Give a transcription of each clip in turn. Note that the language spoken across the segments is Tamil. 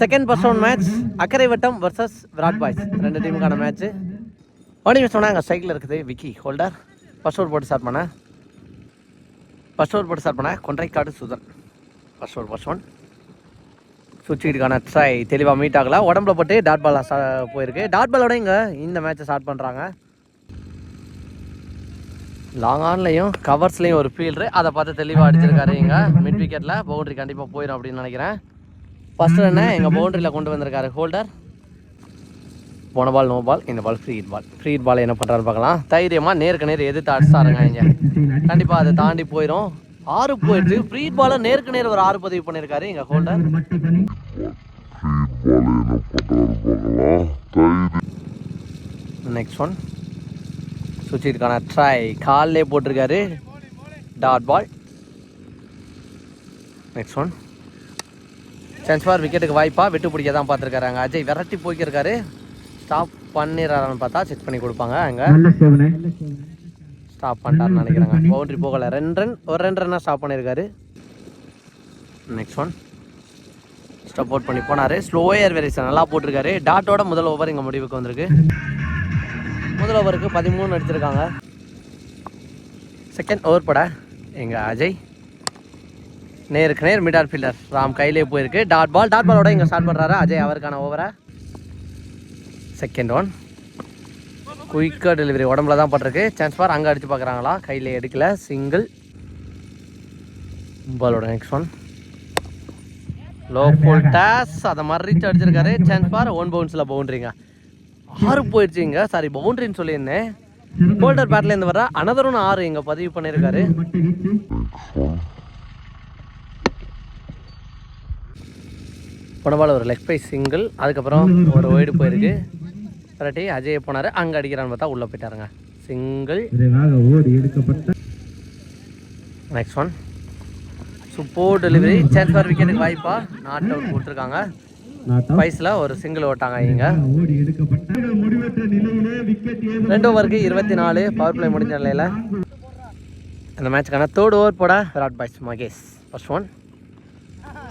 செகண்ட் ஃபர்ஸ்ட் ரவுண்ட் மேட்ச் அக்கரை வட்டம் வர்சஸ் விராட் பாய்ஸ் ரெண்டு டீமுக்கான மேட்ச் வடிவம் சொன்னாங்க சைக்கிள் இருக்குது. விக்கி ஹோல்டர் ஃபர்ஸ்ட் ஓவர் போட்டு ஸ்டார்ட் பண்ண. ஃபர்ஸ்ட் ஓவர் போட்டு ஸ்டார்ட் பண்ண. Kondraikadu Suthan. First over first one சுவிட்சுக்கான try தெளிவாக மீட் ஆகல. உடம்புல போட்டு டாட் பால் போயிருக்கு. டாட் பாலோட இங்கே இந்த மேட்ச்சை ஸ்டார்ட் பண்ணுறாங்க லாங் ஆன்லையும் கவர்ஸ்லையும் ஒரு ஃபீல்டு அதை பார்த்து தெளிவாக அடிச்சிருக்காரு இங்கே. மிட் விக்கெட்டில் பவுண்டரி கண்டிப்பாக போயிடும் அப்படின்னு நினைக்கிறேன். ஃபர்ஸ்ட் ரன்னை எங்கள் பவுண்டரியில் கொண்டு வந்திருக்காரு ஹோல்டர் போன பால் நோ பால் இந்த பால் ஃப்ரீ பால் ஃப்ரீ பால் என்ன பண்ணுறாரு பார்க்கலாம். தைரியமாக நேருக்கு நேர் எதிர்த்து அடிச்சாருங்க இங்கே. கண்டிப்பாக அதை தாண்டி போயிடும் ஆறு போயிடுச்சு. ஃப்ரீ பாலை நேருக்கு நேர் ஒரு ஆறு பதிவு பண்ணியிருக்காரு எங்கள் ஹோல்டர் நெக்ஸ்ட் ஒன் சுவிட்சுக்கான ட்ரை கால்லே போட்டிருக்காரு. Dot ball next one chance for விக்கெட்டுக்கு வாய்ப்பா. விட்டு பிடிக்க தான் பார்த்துருக்காரு அஜய் விரட்டி போய்க்கிருக்காரு. ஸ்டாப் பண்ணிடுறாருன்னு பார்த்தா செக் பண்ணி கொடுப்பாங்க அங்கே. ஸ்டாப் பண்ணிட்டாருன்னு நினைக்கிறாங்க. பவுண்டரி போகலை. ரெண்டு ரன் ஒரு ரெண்டு ரன்னாக ஸ்டாப் பண்ணியிருக்காரு நெக்ஸ்ட் ஒன் ஸ்டாப் அவுட் பண்ணி போனார். ஸ்லோயர் வேரியேஷன் நல்லா போட்டிருக்காரு. டாட்டோட முதல் ஓவர் இங்கே முடிவுக்கு வந்திருக்கு. முதல் ஓவருக்கு பதிமூணு அடிச்சிருக்காங்க. செகண்ட் ஓவர் பட. எங்கள் அஜய். நேருக்கு நேர் மிட் ஃபீல்டர் ராம் கையிலே போயிருக்கு. டாட் பால் டாட் பாலோட இங்கே ஸ்டார்ட் பண்ணுறாரு அஜய் அவருக்கான ஓவரை செகண்ட் ஒன் குயிக்காக டெலிவரி உடம்புல தான் பட்டிருக்கு. சான்ஸ் பார் அங்கே அடித்து பார்க்குறாங்களா கையில் எடுக்கல. சிங்கிள் பாலோட next one low full toss அதை மாதிரி ரீச் அடிச்சிருக்காரு சான்ஸ் பார் ஒன் பவுன்ஸில் பவுண்ட்ரிங்க ஆறு போயிடுச்சுங்க சாரி பவுண்ட்ரின்னு சொல்லியிருந்தேன். ஹோல்டர் பேட்லேருந்து வர அனதரும் ஆறு இங்கே பதிவு பண்ணியிருக்காரு. போனபால் ஒரு லெக் பை சிங்கிள் அதுக்கப்புறம் ஒரு ஒய்டு போயிருக்கு. கரெக்டி அஜய் போனார். அங்கே அடிக்கிறான்னு பார்த்தா உள்ளே போயிட்டாருங்க. Single next one super delivery chance for விக்கெட்டுக்கு வாய்ப்பா. நாட் அவுட் கொடுத்துருக்காங்க. ஸ்பைஸில் வயசில் ஒரு சிங்கிள் ஓட்டாங்க இங்க ரெண்டு ஓவருக்கு இருபத்தி நாலு. பவர் பிளே முடிஞ்ச நிலையில். அந்த மேட்சுக்கான தேர்ட் ஓவர் போட Virat boys Mahesh. First one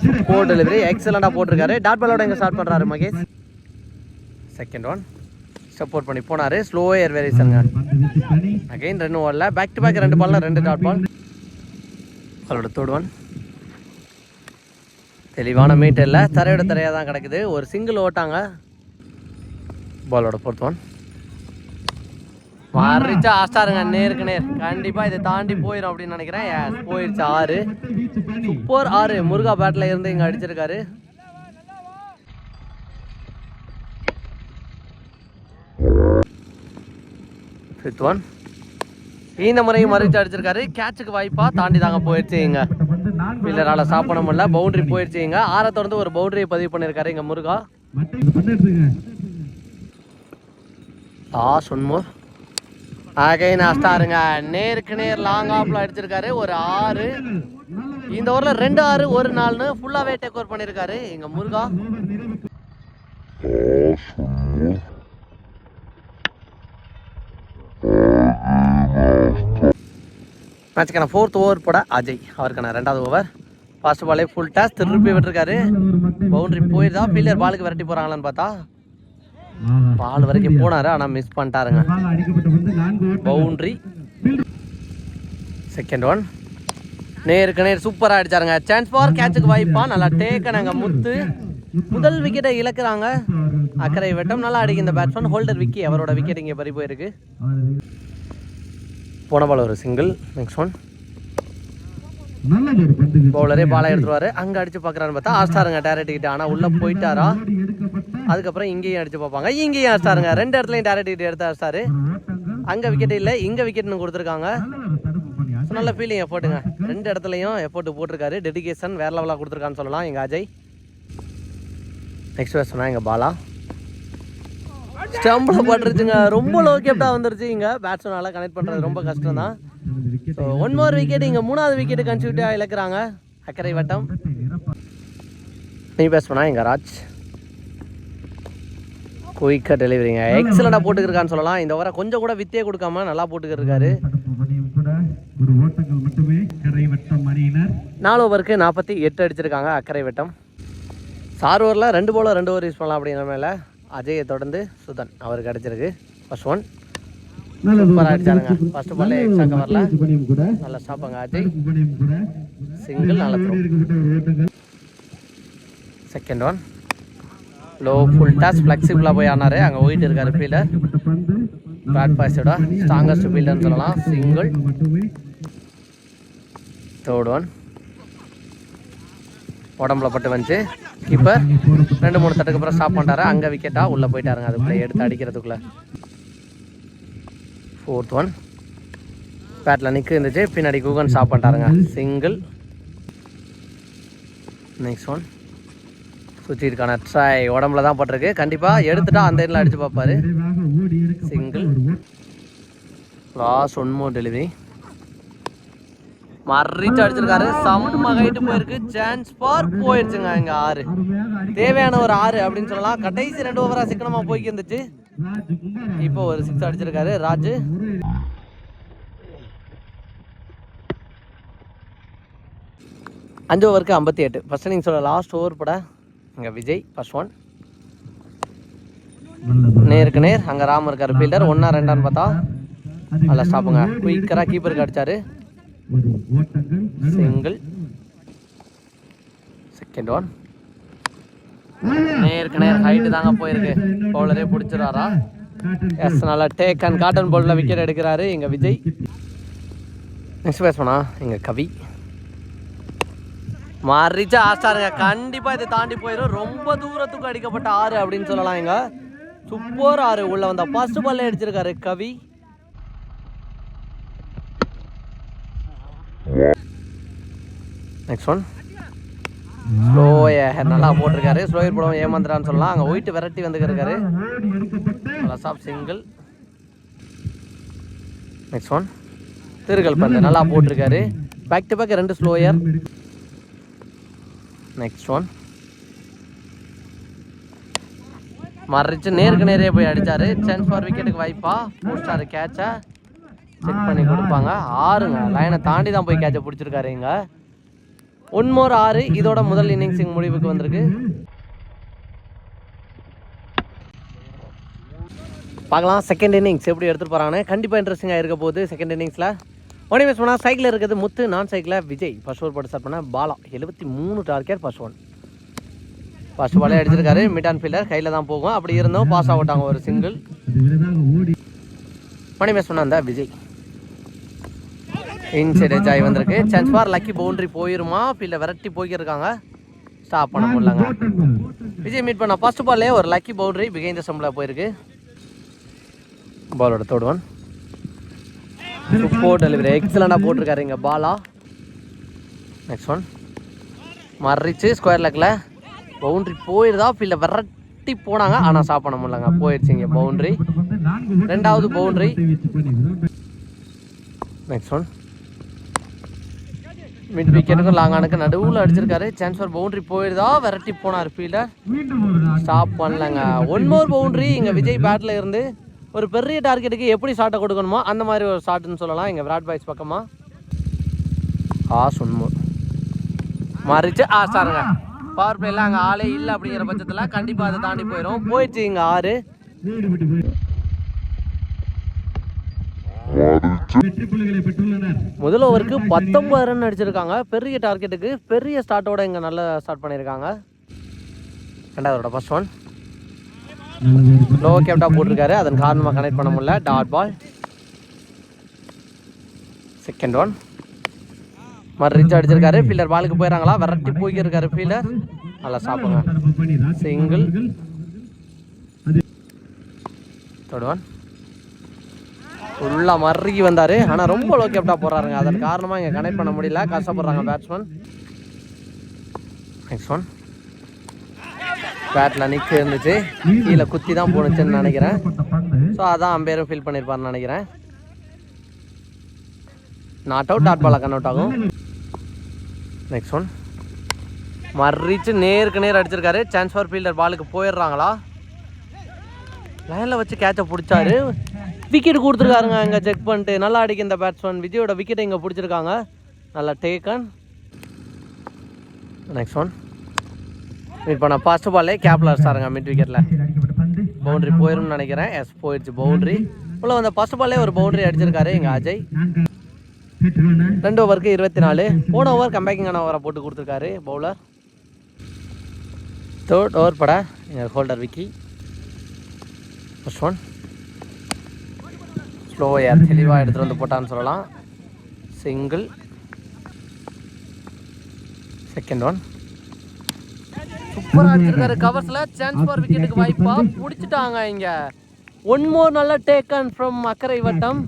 super delivery எக்ஸலண்டாக போட்டிருக்காரு. டாட் பாலோட எங்கே ஸ்டார்ட் பண்ணுறாரு மகேஷ். செகண்ட் ஒன் சப்போர்ட் பண்ணி போனார். ஸ்லோ ஏர் வேரியேஷனுங்க அகைன் ரெண்டு ஓடல பேக் டு பேக் ரெண்டு பால்ல ரெண்டு டாட் பால் அவரோட தேர்ட் ஒன் தெளிவான மீட் இல்லை தரையோட தரையாக தான் கிடக்குது. ஒரு சிங்கிள் ஓட்டாங்க. பாலோட ஃபோர்த் ஒன் மாறிச்சா ஆஸ்டாருங்க நேருக்கு நேர். கண்டிப்பாக இதை தாண்டி போயிடும் அப்படின்னு நினைக்கிறேன். போயிடுச்சு ஆறு. சூப்பர் ஆறு. முருகா பேட்டில் இருந்து இங்கே அடிச்சிருக்காரு. ஃபிஃப்த் ஒன் இந்த முறையும் மறிச்சு அடிச்சிருக்காரு. கேட்சுக்கு வாய்ப்பா தாண்டி தாங்க போயிடுச்சு இங்க. ஸ்டாப் பண்ண முடியல. பவுண்டரி போயிடுச்சு இங்க. ஆறை தொடர்ந்து ஒரு பவுண்டரியை பதிவு பண்ணியிருக்காரு இங்க முருகா. ஆ சொன்மோர் ஆகை அஸ்டாருங்க நேருக்கு நேர் லாங் ஆஃப்ல அடிச்சிருக்காரு. ஒரு ஆறு. இந்த ஓவரில் ரெண்டு ஆறு ஒரு நாள்னு ஃபுல்லாகவே டேக் ஓவர் பண்ணியிருக்காரு எங்க முருகா. மேட்சுக்கான ஃபோர்த் ஓவர் போட அஜய். அவருக்கான ரெண்டாவது ஓவர் ஃபர்ஸ்ட் பாலே ஃபுல் டாஸ் திருப்பி விட்டுருக்காரு. பவுண்டரி போயிருந்தா பில்லியர் பாலுக்கு விரட்டி போகிறாங்களான்னு பார்த்தா பால் வரைக்கும் போனாரு ஆனால் மிஸ் பண்ணிட்டாருங்க. பவுண்டரி. செகண்ட் ஒன் நேருக்கு நேர் சூப்பராக அடிச்சாருங்க. சான்ஸ் ஃபார் கேட்சுக்கு வாய்ப்பா நல்லா டேக்கனாங்க முத்து. முதல் விக்கெட்டை இழக்கிறாங்க. அக்கறை வெட்டம். நல்லா அடிக்கும் இந்த பேட்ஸ்மேன் ஹோல்டர் விக்கி. அவரோட விக்கெட் இங்கே பறி போயிருக்கு. போன பால் ஒரு சிங்கிள் நெக்ஸ்ட் ஒன் நல்லது ஒரு பந்து வீச்சு பவுலரே பாலை எடுத்துருவாரு. அங்கே அடிச்சு பார்க்குறான்னு பார்த்தா ஆஸ்டாருங்க டேரக்ட் கிட்ட ஆனால் உள்ளே போயிட்டாரா? அதுக்கப்புறம் இங்கேயும் அடிச்சு பார்ப்பாங்க. இங்கேயும் ஆஸ்டாருங்க ரெண்டு இடத்துலையும் டேரக்ட் கிட்ட எடுத்து ஆஸ்டாரு அங்கே விக்கெட் இல்லை இங்கே விக்கெட்னு கொடுத்துருக்காங்க. நல்ல ஃபீலிங் எஃபோர்ட்டுங்க ரெண்டு இடத்துலையும் எஃபோர்ட் போட்டிருக்காரு. டெடிகேஷன் வேற லெவலாக கொடுத்துருக்கான்னு சொல்லலாம் எங்கள் அஜய். நெக்ஸ்ட் பேட்ஸ்மேன் எங்கள் பாலா? ஸ்டம்பில் பட்டுருச்சுங்க ரொம்ப லோ கேப்டாக வந்துருச்சு இங்கே. பேட்ஸ்மேனால் கனெக்ட் பண்ணுறது ரொம்ப கஷ்டம் தான் ஒன் மோர் விக்கெட் இங்கே மூணாவது விக்கெட்டு கன்சியூட்டாக இழக்கிறாங்க. அக்கறை வட்டம். நீ பேட்ஸ்மேனா எங்கள் ராஜ்? குயிக்காக டெலிவரிங்க எக்ஸலண்டாக போட்டுக்கிருக்கான்னு சொல்லலாம். இந்த ஓவரை கொஞ்சம் கூட வித்தே கொடுக்காம நல்லா போட்டுக்கிருக்காரு. நாலு ஓவருக்கு நாற்பத்தி எட்டு அடிச்சிருக்காங்க அக்கறை வட்டம். சார் ஓவரில் ரெண்டு போல ரெண்டு ஓவர் யூஸ் பண்ணலாம் அப்படிங்கிற மேலே. அஜயை தொடர்ந்து சுதன் அவர் கிடச்சிருக்கு ஃபர்ஸ்ட் ஒன் சூப்பராக அடிச்சாருங்க ஃபர்ஸ்ட் பால்ல எக்ஸ்ட்ரா கவரில் நல்லா ஸ்டாப்பாங்க அஜய் சிங்கிள் நல்ல throw second one low full toss ஃப்ளெக்சிபிளாக போய் ஆனாரு. அங்கே போயிட்டு இருக்காரு ஃபீல்டர் பேட் பாய்ஸோட ஸ்ட்ராங்கஸ்ட் ஃபீல்டர்னு சொல்லலாம். சிங்கிள் தேர்ட் ஒன் உடம்புல பட்டு வந்துச்சு. கீப்பர் ரெண்டு மூணு தட்டுக்கு அப்புறம் ஸ்டாப் பண்ணிட்டாரு. அங்கே விக்கெட்டா உள்ளே போயிட்டாருங்க. அதுக்குள்ளே எடுத்து அடிக்கிறதுக்குள்ள. ஃபோர்த் ஒன் பேட்டில் நிற்க இருந்துச்சு பின்னாடி கூகன் ஸ்டாப் பண்ணிட்டாருங்க. சிங்கிள் நெக்ஸ்ட் ஒன் சுற்றிருக்கான ட்ரை உடம்புல தான் பட்டிருக்கு. கண்டிப்பாக எடுத்துட்டா அந்த இடத்துல அடிச்சு பார்ப்பாரு. Single last one more delivery மறிச்சு அடிச்சிருக்காரு. செம்ம ஹைட்டு போயிருக்கு. சான்ஸ் பார் போயிடுச்சுங்க இங்கே ஆறு. தேவையான ஒரு ஆறு அப்படின்னு சொல்லலாம். கடைசி ரெண்டு ஓவரா சிக்கனமாக போய்க்கு இருந்துச்சு இப்போ ஒரு சிக்ஸ் அடிச்சிருக்காரு ராஜு. அஞ்சு ஓவருக்கு ஐம்பத்தி எட்டு. ஃபர்ஸ்ட் நீங்கள் சொல்ல லாஸ்ட் ஓவர் பட இங்கே விஜய் ஃபர்ஸ்ட் ஒன் நேருக்கு நேர் அங்கே ராம் இருக்கார் ஃபீல்டர் ஒன்றா ரெண்டான்னு பார்த்தா நல்லா ஸ்டாப்புங்க குயிக்கராக கீப்பருக்கு அடிச்சாரு. சிங்கிள் செகண்ட் ஒன் நேருக்கு நேர் ஹைட்டு தாங்க போயிருக்கு. பவுலரே பிடிச்சிடாரா எஸ் நல்லா டேக் அண்ட் காட்டன் பவுலில் விக்கெட் எடுக்கிறாரு எங்கள் விஜய். நெக்ஸ்ட் பேட்ஸ்மனா எங்கள் கவி. மாறிச்சா ஆஸ்டாருங்க கண்டிப்பாக இதை தாண்டி போயிடும் ரொம்ப தூரத்துக்கு அடிக்கப்பட்ட ஆறு அப்படின்னு சொல்லலாம் எங்க சூப்பர் ஆறு உள்ள வந்த ஃபர்ஸ்ட் பால்ல அடிச்சிருக்காரு கவி. நெக்ஸ்ட் ஒன் ஸ்லோ நல்லா போட்டிருக்காரு. ஸ்லோயர் படம் ஏமாந்துறான்னு சொல்லலாம். அங்கே ஒயிட் விரட்டி வந்துருக்காரு ஓடி சாப் சிங்கிள் நெக்ஸ்ட் ஒன் திருகல் பந்து நல்லா போட்டிருக்காரு. பேக் டு பேக் ரெண்டு ஸ்லோயர் நெக்ஸ்ட் ஒன் மறைச்சு நேருக்கு நேரே போய் அடிச்சாரு. சான்ஸ் ஃபார் விக்கெட்டுக்கு வாய்ப்பா. போஸ்டாரு கேட்சை செக் பண்ணி கொடுப்பாங்க. ஆறுங்க. லைனை தாண்டி தான் போய் கேட்சை பிடிச்சிருக்காரு இங்க. ஒன் மோர் ஆறு இதோட முதல் இன்னிங்ஸ் முடிவுக்கு வந்திருக்கு. பார்க்கலாம் செகண்ட் இன்னிங்ஸ் எப்படி எடுத்துகிட்டு போகிறாங்கன்னு கண்டிப்பாக இன்ட்ரெஸ்டிங்காக இருக்க போகுது செகண்ட் இன்னிங்ஸில் ஒன்றே மிஸ் பண்ணால் சைக்கிளில் இருக்குது முத்து நான் சைக்கிளில் விஜய். ஃபர்ஸ்ட் ஓவர் போட்டு ஸ்டார்ட் பண்ண பாலா. எழுபத்தி மூணு டார்கெட் ஃபர்ஸ்ட் ஒன் ஃபர்ஸ்ட் பாலே அடிச்சிருக்காரு மிட் அண்ட் ஃபீல்டர் கையில் தான் போகும். அப்படி இருந்தோம் பாஸ் ஆகட்டாங்க ஒரு சிங்கிள் அது விரைவாக மணி மிஸ் அந்த விஜய். இன்சைடு ஆகி வந்திருக்கு. சான்ஸ் ஃபார் லக்கி பவுண்டரி போயிருமா? இல்லை விரட்டி போயிருக்காங்க ஸ்டாப் பண்ண முடியலங்க. விஜய் மீட் பண்ண ஃபர்ஸ்ட் பால்லே ஒரு லக்கி பவுண்டரி பிகைந்த சம்பளம் போயிருக்கு. பாலோட தேர்ட் ஒன் சூப்பர் டெலிவரி எக்ஸலண்டாக போட்டிருக்காரு இங்கே பாலா. நெக்ஸ்ட் ஒன் மறிச்சு ஸ்கொயர் லெக்கில் பவுண்ட்ரி போயிருதா? இல்லை விரட்டி போனாங்க. ஆனால் ஸ்டாப் பண்ண முடியலங்க. போயிடுச்சு இங்கே பவுண்ட்ரி ரெண்டாவது பவுண்டரி நெக்ஸ்ட் ஒன் மிட் விக்கெட்டுக்கும் லாங்கானுக்கு நடுவில் அடிச்சிருக்காரு. சான்ஸ் ஃபார் பவுண்டரி போயிருதா? விரட்டி போனார் ஃபீல்டர் ஸ்டாப் பண்ணலங்க. ஒன் மோர் பவுண்டரி இங்கே விஜய் பேட்டில் இருந்து ஒரு பெரிய டார்கெட்டுக்கு எப்படி ஷாட்டை கொடுக்கணுமோ அந்த மாதிரி ஒரு ஷாட்டுன்னு சொல்லலாம். இங்கே விராட் பாய்ஸ் பக்கமாக ஆஸ் ஒன் மோர் மாறிச்சு ஆ சாருங்க பவர் பிளேலாம் அங்கே ஆளே இல்லை அப்படிங்கிற பட்சத்தில் கண்டிப்பாக அதை தாண்டி போயிடும் போயிடுச்சு இங்கே ஆறு வீடு விட்டு போய் வெற்றி புள்ளிகளை பெற்றுள்ளனர் முதல் ஓவருக்கு பத்தொன்பது ரன் அடிச்சிருக்காங்க. பெரிய டார்கெட்டுக்கு பெரிய ஸ்டார்ட்டோட இங்கே நல்லா ஸ்டார்ட் பண்ணியிருக்காங்க. ரெண்டாவதோட ஃபர்ஸ்ட் ஒன் லோ கேப்டா போட்டிருக்காரு. அதன் காரணமாக கனெக்ட் பண்ண முடியல. டாட் பால் செகண்ட் ஒன் மறு ரீச் அடிச்சிருக்காரு. ஃபீல்டர் பாலுக்கு போயிடறாங்களா விரட்டி போய்க்கிருக்காரு ஃபீல்டர் நல்லா சாப்பிடுங்க. சிங்கிள் அது தேர்ட் ஒன் ஃபுல்லாக மறுக்கி வந்தார். ஆனால் ரொம்ப லோ கேப்டாக போடுறாருங்க அதன் காரணமாக இங்கே கனெக்ட் பண்ண முடியல. கஷ்டப்படுறாங்க பேட்ஸ்மேன் நெக்ஸ்ட் ஒன் பேட்டில் நிற்க இருந்துச்சு. கீழே குத்தி தான் போணுச்சுன்னு நினைக்கிறேன். ஸோ அதான் அம்பேரும் ஃபீல் பண்ணியிருப்பாருன்னு நினைக்கிறேன். நாட் அவுட் டாட் பாலாக கன் அவுட் ஆகும். நெக்ஸ்ட் ஒன் மறிச்சு நேருக்கு நேர் அடிச்சிருக்காரு. சான்ஸ் ஃபார் ஃபீல்டர் பாலுக்கு போயிடுறாங்களா? லைனில் வச்சு கேட்சை பிடிச்சாரு. விக்கெட் கொடுத்துருக்காருங்க இங்கே செக் பண்ணிட்டு. நல்லா அடிக்க இந்த பேட்ஸ்மேன் விஜயோட விக்கெட்டை இங்கே பிடிச்சிருக்காங்க. நல்லா டேக்கன் நெக்ஸ்ட் ஒன் மீட் பண்ண ஃபர்ஸ்ட் பால்லே கேப்பில் அடிச்சாருங்க மிட் விக்கெட்டில் பவுண்ட்ரி பவுண்டரி போயிரும்னு நினைக்கிறேன். எஸ் போயிடுச்சு பவுண்டரி உள்ள வந்த ஃபர்ஸ்ட் பால்லே ஒரு பவுண்டரி அடிச்சிருக்காரு எங்கள் அஜய். ரெண்டு ஓவருக்கு இருபத்தி நாலு போன ஓவர் கம்பேக்கிங்கான ஓவரை போட்டு கொடுத்துருக்காரு பவுலர் தேர்ட் ஓவர் பட எங்கள் Holder Vicky first one slow air தெளிவாக எடுத்துகிட்டு வந்து போட்டான்னு சொல்லலாம். சிங்கிள் செகண்ட் ஒன் சூப்பராக அடிச்சிருக்காரு கவர்ஸில் சான்ஸ் ஃபார் விக்கெட்டுக்கு வாய்ப்பா பிடிச்சிட்டாங்க இங்கே. One more take on from அக்கரை வட்டம்.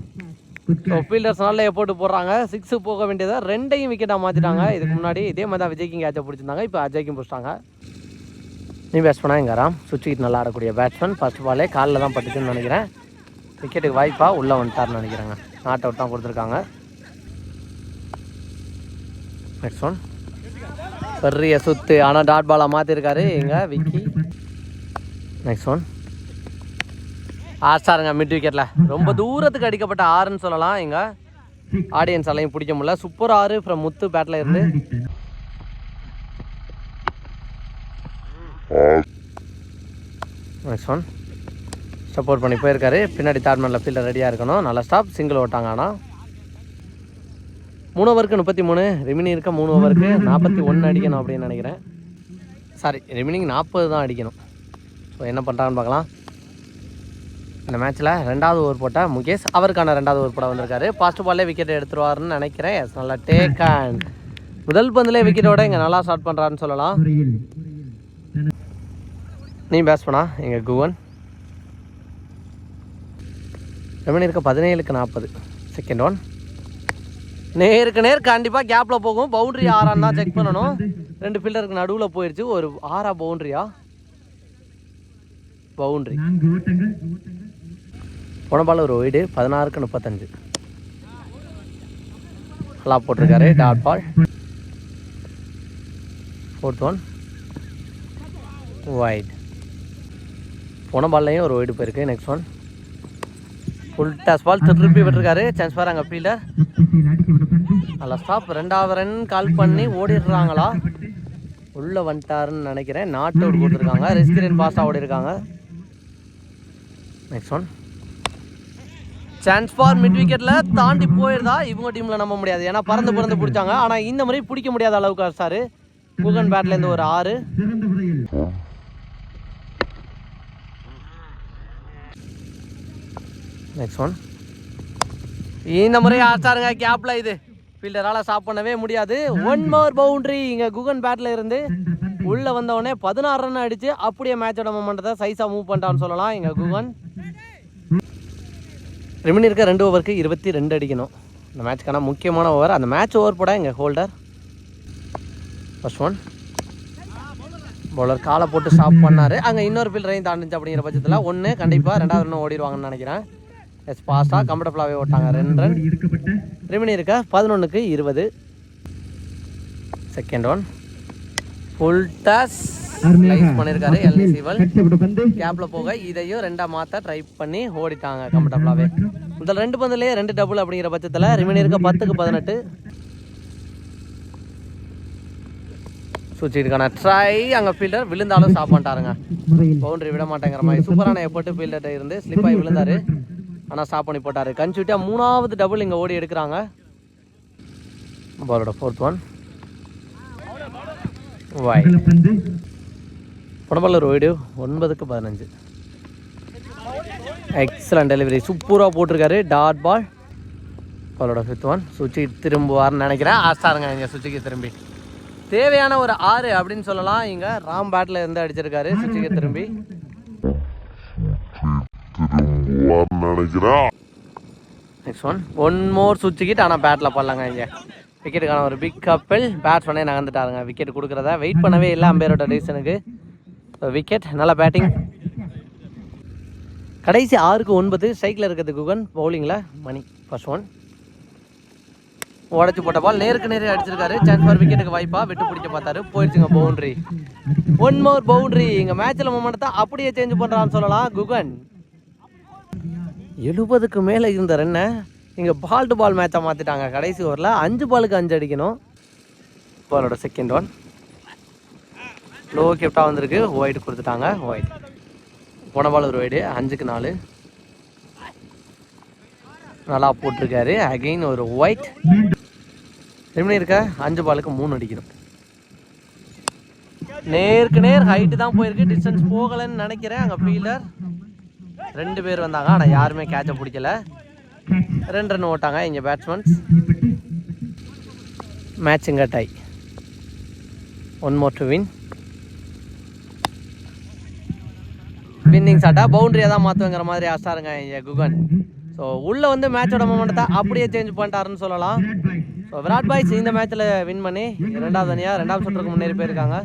ஃபீல்டர்ஸ் நல்லா போட்டு போடுறாங்க. சிக்ஸு போக வேண்டியதை ரெண்டையும் விக்கெட்டாக மாற்றிட்டாங்க இதுக்கு முன்னாடி இதே மாதிரி தான் விஜய்க்கும் கேட்சை பிடிச்சிருந்தாங்க. இப்போ அஜய்க்கும் பிடிச்சிட்டாங்க. நீ பேட்ஸ்மேனாக இங்கே ராம்? சுவிட்ச் நல்லா ஆடக்கூடிய பேட்ஸ்மேன் ஃபர்ஸ்ட் பாலே காலில் தான் பட்டுச்சுன்னு நினைக்கிறேன். விக்கெட்டுக்கு வாய்ப்பாக உள்ளே வந்துட்டார்னு நினைக்கிறேங்க. நாட் அவுட் தான் கொடுத்துருக்காங்க. நெக்ஸ்ட் ஒன் பெரிய சுத்து ஆனால் டாட் பாலாக மாற்றிருக்காரு இங்கே விக்கி. நெக்ஸ்ட் ஒன் ஆஸ்டாருங்க மிட் விக்கெட்டில் ரொம்ப தூரத்துக்கு அடிக்கப்பட்ட ஆறுன்னு சொல்லலாம் எங்கள் ஆடியன்ஸ் எல்லாம் பிடிக்க முடியல. சூப்பர் ஆறு ஃப்ரம் முத்து பேட்டில் இருந்து. நெக்ஸ்ட் ஒன் சப்போர்ட் பண்ணி போயிருக்காரு. பின்னாடி தாட்மேனில் ஃபீல்டர் ரெடியாக இருக்கணும். நல்லா ஸ்டாப் சிங்கிள் ஓட்டாங்க ஆனால் மூணு ஓவருக்கு முப்பத்தி மூணு. ரிமினி இருக்க மூணு ஓவருக்கு நாற்பத்தி ஒன்று அடிக்கணும் அப்படின்னு நினைக்கிறேன். சாரி ரிமினிங் நாற்பது தான் அடிக்கணும். ஸோ என்ன பண்ணுறாங்கன்னு பார்க்கலாம். இந்த மேட்ச்சில் ரெண்டாவது ஓவர் போட்ட முகேஷ் அவருக்கான ரெண்டாவது ஓவர் போட வந்திருக்காரு. ஃபர்ஸ்ட் பால்லே விக்கெட் எடுத்துருவாருன்னு நினைக்கிறேன். எஸ் நல்லா டேக் அண்ட் முதல் பந்திலே விக்கெட்டோட இங்கே நல்லா ஸ்டார்ட் பண்ணுறாருன்னு சொல்லலாம். நீ பேஸ் எங்கள் குவன் ரெமணி இருக்க? பதினேழுக்கு நாற்பது செகண்ட் ஒன் நேருக்கு நேர் கண்டிப்பாக கேப்பில் போகும். பவுண்ட்ரி ஆறான்னு தான் செக் பண்ணணும். ரெண்டு ஃபீல்டருக்கு நடுவில் போயிடுச்சு ஒரு ஆறா பவுண்டரியா பவுண்டரி நான்கு போன பால் ஒரு ஒய்டு பதினாறுக்கு முப்பத்தஞ்சு. நல்லா போட்டிருக்காரு. Dot ball fourth one wide போன ஒரு ஒயிட் போயிருக்கு next one full toss ball திருப்பி விட்டுருக்காரு. சான்ஸ் பார் அங்கே ஃபீல்டர் அதில் நல்லா ஸ்டாப் ரெண்டாவது ரன் கால் பண்ணி ஓடிடுறாங்களா? உள்ளே வந்துட்டாருன்னு நினைக்கிறேன். நாட் அவுட் கொடுத்துருக்காங்க. ரிஸ்க் ரன் பாஸ்டாக ஓடிருக்காங்க. Next one chance for mid விக்கெட்டில் தாண்டி போயிருந்தா இவங்க டீமில் நம்ப முடியாது. ஏன்னா பறந்து பறந்து பிடிச்சாங்க. ஆனால் இந்த மாதிரி பிடிக்க முடியாத அளவுக்கு சார் குகன் பேட்லேருந்து ஒரு ஆறு. நெக்ஸ்ட் ஒன் இந்த முறை ஆச்சாருங்க கேப்பில் இது. ஃபீல்டரால் ஸ்டாப் பண்ணவே முடியாது. ஒன் மோர் பவுண்ட்ரி இங்கே குகன் பேட்டில் இருந்து உள்ளே வந்தவொடனே பதினாறு ரன் அடிச்சு அப்படியே மேட்சோட மொமெண்டத்தை சைஸாக மூவ் பண்ணிட்டான்னு சொல்லலாம். எங்கள் குகன். ரிமினி இருக்க ரெண்டு ஓவருக்கு இருபத்தி ரெண்டு அடிக்கணும். இந்த மேட்ச்க்கான முக்கியமான ஓவர் அந்த மேட்ச் ஓவர் போட எங்கள் ஹோல்டர் ஃபர்ஸ்ட் ஒன் பவுலர் காலை போட்டு ஸ்டாப் பண்ணார். அங்கே இன்னொரு ஃபீல்டரையும் தாண்டிச்சு அப்படிங்கிற பட்சத்தில் ஒன்று கண்டிப்பாக ரெண்டாவது ரன் ஓடிடுவாங்கன்னு நினைக்கிறேன். எஸ் பாஸ்டாக கம்ஃபர்டபுளாகவே ஓட்டாங்க ரெண்டு ரன் ரிமினி இருக்க? பதினொன்றுக்கு இருபது. செகண்ட் ஒன் ஃபுல் டஸ் பண்ணியிருக்காரு எல்இ சிவல் கேப்பில் போக இதையும் ரெண்டா மாற்ற ட்ரை பண்ணி ஓடிட்டாங்க கம்ஃபர்டபுளாகவே முதல் ரெண்டு பந்துலேயே ரெண்டு டபுள் அப்படிங்கிற பட்சத்தில் ரிமினி இருக்க? பத்துக்கு பதினெட்டு. சுவிட்சுக்கான ட்ரை அங்கே ஃபீல்டர் விழுந்தாலும் ஸ்டாப் பண்ணிட்டாருங்க. பவுண்டரி விட மாட்டேங்கிற மாதிரி. சூப்பரான எஃபர்ட் ஃபீல்டர்கிட்ட இருந்து ஸ்லிப் ஆகி விழுந்தாரு. ஆனால் ஸ்டாப் பண்ணி போட்டார். கன்சூட்டியா மூணாவது டபுள் இங்கே ஓடி எடுக்கிறாங்க. பாலோட ஃபோர்த் ஒன் வாய் அகல ஓய்டு. ஒன்பதுக்கு பதினஞ்சு. எக்ஸலன்ட் டெலிவரி சூப்பராக போட்டிருக்காரு. டாட் பால் பாலோட ஃபிஃப்த் ஒன் சுச்சி திரும்புவார்னு நினைக்கிறேன். ஆஸ்டாருங்க இங்கே சுச்சிக்கு திரும்பி. தேவையான ஒரு ஆறு அப்படின்னு சொல்லலாம். இங்கே ராம் பேட்டில் இருந்து அடிச்சிருக்காரு. சுச்சிக்கு திரும்பி. திரும்புவார்னு நினைக்கிறேன். நெக்ஸ்ட் ஒன் ஒன் மோர் சுவிட்ச் ஆனால் பேட்டில் பண்ணலாங்க இங்கே. விக்கெட்டுக்கான ஒரு பிக் கப்பல் பேட்ஸ்மேனே நகர்ந்துட்டாருங்க. விக்கெட் கொடுக்குறத. வெயிட் பண்ணவே இல்லை அம்பேரோட ரீசனுக்கு விக்கெட் நல்ல பேட்டிங் கடைசி ஆறுக்கு ஒன்பது. ஸ்ட்ரைக்கில் இருக்கிறது குகன். பவுலிங்கில் மணி. ஃபர்ஸ்ட் ஒன் உடச்சி போட்ட பால் நேருக்கு நேரே அடிச்சிருக்காரு. சான்ஸ் ஃபார் விக்கெட்டுக்கு வாய்ப்பா. விட்டு பிடிக்க பார்த்தாரு. போயிடுச்சுங்க பவுண்ட்ரி ஒன் மோர் பவுண்ட்ரி இங்கே மேட்ச்சில் மொமெண்ட்டை அப்படியே சேஞ்ச் பண்ணுறான்னு சொல்லலாம் குகன். எழுபதுக்கு மேலே இருந்த ரன்னை இங்கே பால் டு பால் மேட்சை மாற்றிட்டாங்க கடைசி ஓவரில் அஞ்சு பாலுக்கு அஞ்சு அடிக்கணும். பாலோட செகண்ட் ஒன் லோ கிஃப்டாக வந்திருக்கு. ஒயிட் கொடுத்துட்டாங்க. ஒயிட் போன பால் ஒரு ஒயிடு அஞ்சுக்கு நாலு. நல்லா போட்டிருக்காரு. அகைன் ஒரு ஒயிட் எப்படி இருக்க? அஞ்சு பாலுக்கு மூணு அடிக்கணும். நேருக்கு நேர் ஹைட்டு தான் போயிருக்கு. டிஸ்டன்ஸ் போகலைன்னு நினைக்கிறேன். அங்கே ஃபீல்டர் ரெண்டு பேர் வந்தாங்க ஆனால் யாருமே கேட்சை பிடிக்கல. ரெண்டு ரன் ஓட்டாங்க இங்கே batsmen மேட்சுங்க tie one more to win winning சாட்டா பவுண்டரியாக தான் மாற்றுங்கிற மாதிரி ஆசாருங்க இங்கே குகன். ஸோ உள்ளே வந்து மேட்சோட மொமெண்ட்டை அப்படியே சேஞ்ச் பண்ணிட்டாருன்னு சொல்லலாம். ஸோ விராட் பாய்ஸ் இந்த மேட்ச்சில் வின் பண்ணி ரெண்டாவது அணியாக ரெண்டாவது சுற்றுக்கு முன்னேறி போயிருக்காங்க.